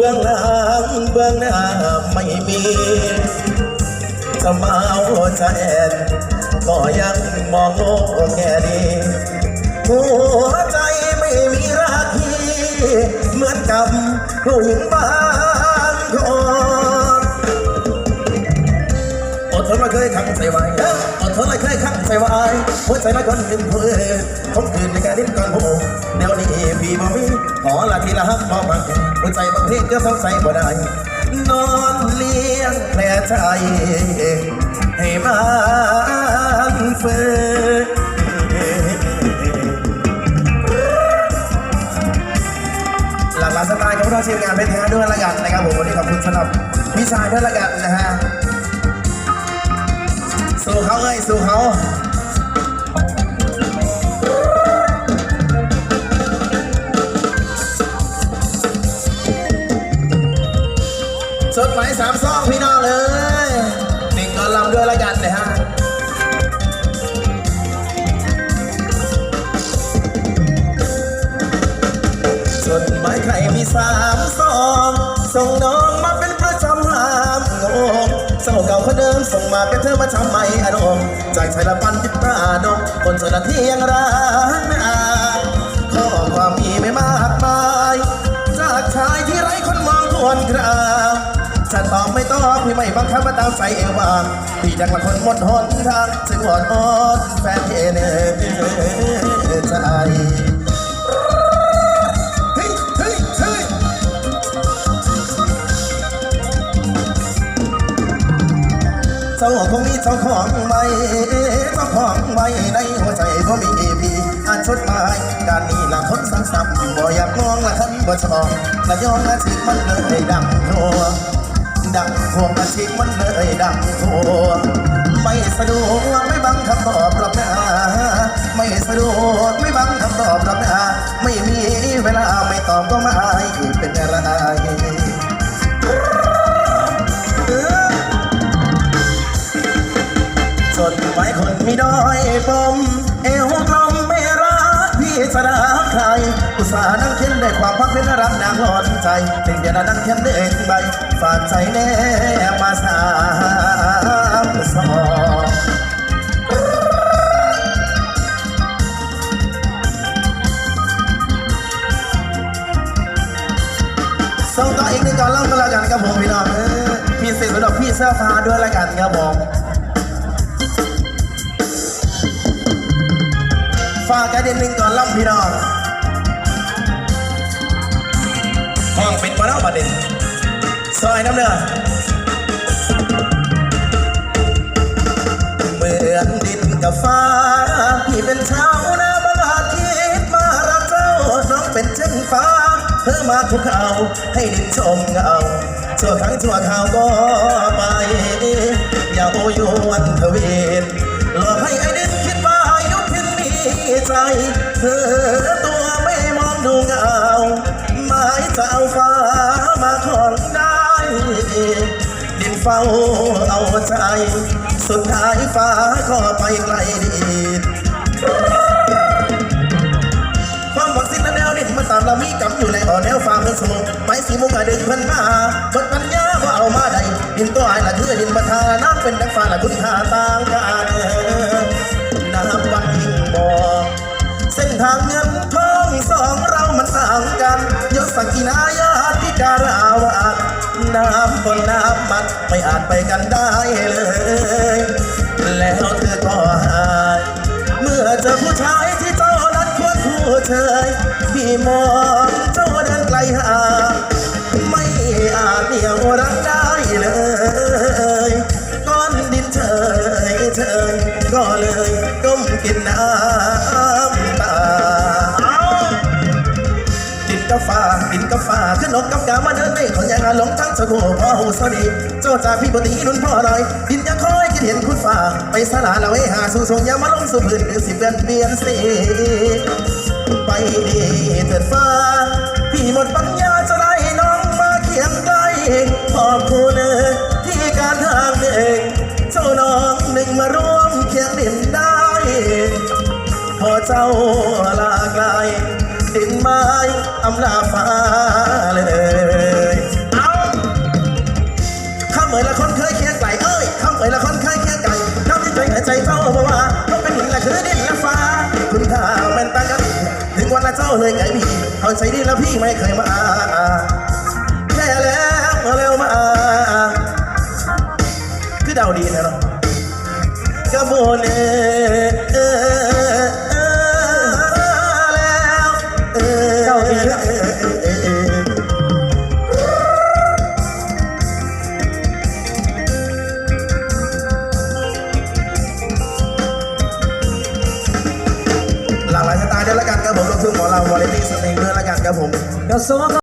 บื้องหลังเบื้องหน้าไม่มีจะมาเอาใจแอนก็ยังมองโลกแง่ดีหัวใจไม่มีราคีเหมือนกับผู้หญิงบางคนอดทนมาเคยขังใจไว้อดทนมาเคยขังใจไว้หัวใจละคนหนึ่งเพื่อผมคืนในการดิ้นก่อนหูเดี๋ยวนี้พี่บ่มีขอละทีละหักมองมา หัวใจบางทีก็สงสัยบ่ได้ นอนเลี้ยงแผลใจ ให้มันเฟือหลากหลายสไตล์ของเราทีมงานเป็นแท้ด้วยละกันนะครับผมวันนี้ขอบคุณสำหรับพี่ชายด้วยละกันนะฮะ สู้เขาเอ้ยสู้เขา ดไหมสามซองพี่น้องเลยหนึ่งก่อนลำด้วยละกันนะฮะจดหมายใครมีสามซองส่งน้องมาเป็นประจำหามงงเศร้าเก่าคนเดิมส่งมาเป็นเธอมาทำไมอารมณ์จากชายละปันติดตาดงคนสระที่ยังรัก อบไม่ตอบพี่ไม่บังคับมาตามใจเอวบางพี่จังละคนหมดหนทางจึงวอนอ้อแฟนเทเนใจเฮ้เฮ้เฮ้เจ้าคงมีเจ้าของไม่เจ้าของไว้ในหัวใจบ่มีพี่อ่านชดหมายการนี้ละคนสังสับบ่อยากมองละคันบ่ชอบละยองละชิมันเลยดังโท ดังพวงละชิมันเลยดังโทไม่สะดวกไม่บังคำตอบรับน้าไม่สะดวกไม่บังคำตอบรับน้าไม่มีเวลาไม่ตอบก็ไม่เป็นอะไรจดหมายคนมีด้อยปม อุตสาหนั่งเขียนด้ความพักเป็นรักนางหลอนใจถึงจะนั่งเขียนเด็กใบฝากใจแน่มาสามสองส่งต่ออีกนึ่งก่อนเล่ากันแล้วกันครับผมพี่น้องเออพี่เสกสำหรับพี่เสื้อฟ้าด้วยแล้วกันครับผมฝากกันเดือนหนึ่งก่อนล่ำพี่น้อง มาแล้วประเด็นซอยน้ำเนื้อเหมือนดินกับฟ้าพี่เป็นชาวนาบังอาจคิดมารักเจ้าน้องเป็นเช่นฟ้า เธอมาทุกเขาให้ดินชมเงาชั่วครั้งชั่วคราวก็ไปอย่าโอยวนทวีน เฝ้าเอาใจ สุดท้ายฟ้าก็ไปไกลดินความหวังสิ้นและแนวดินมาตามเรามีกำอยู่ในอ่อแนวฟ้าเมืองสมุทรไม้สีมุกอะดึงเพิ่นมาบดปัญญาว่าเอามาได้ดินตัวไอ้ละคือดินประทาน้ำเป็นดังฟ้าละคุณค่าต่างกันน้ำวัดยิ่งบอกเส้นทางเงินทองสองเรามันต่างกันยศสักกินายาติการาวาส น้ำบนน้ำมันไม่อาจไปกันได้เลย แล้วเธอก็หาย เมื่อเจอผู้ชายที่เจ้านั้นควรคู่เชยพี่มองเจ้าเดินไกลห่างไม่อาจเดียวรัก กาฟ้าดินกาฟ้าขึ้นนกกับกามาเดินได้ขอยางหลงทั้งสะโขพ่อหูสวัสดีเจ้าจากพี่ปตีนุ่นพ่อหน่อยดินยังคอยคิดเห็นคุณฟ้า ไปสลาเราให้หาสู่ทรงยามาลงสู่พื้นหรือสิเปลี่ยนเปลี่ยนสีไปดีเถิดฟ้า พี่หมดปัญญาจะได้น้องมาเคียงใกล้ขอบคุณที่การทางเองำลาฟ้าเลยเอาข้าเหมยละคนเคยเคียงไก่เอ้ยข้าเหมยละคนเคยเคียงไก่ข้าที่ใจหายใจเฝ้าเพราว่าเขาเป็นหินละคือดินละฟ้า คุณข้าเป็นตังกระบี่ถึงวันละเจ้าเลยไก่พี่เอาใจดีละพี่ไม่เคยมาแค่แล้วมาเร็วมาคือเดาดีนะเนาะกระโบนเอับผมลูกทุ่งหมอลำวาไรตี้สเต็งด้วยละกันครับผมกระทรวง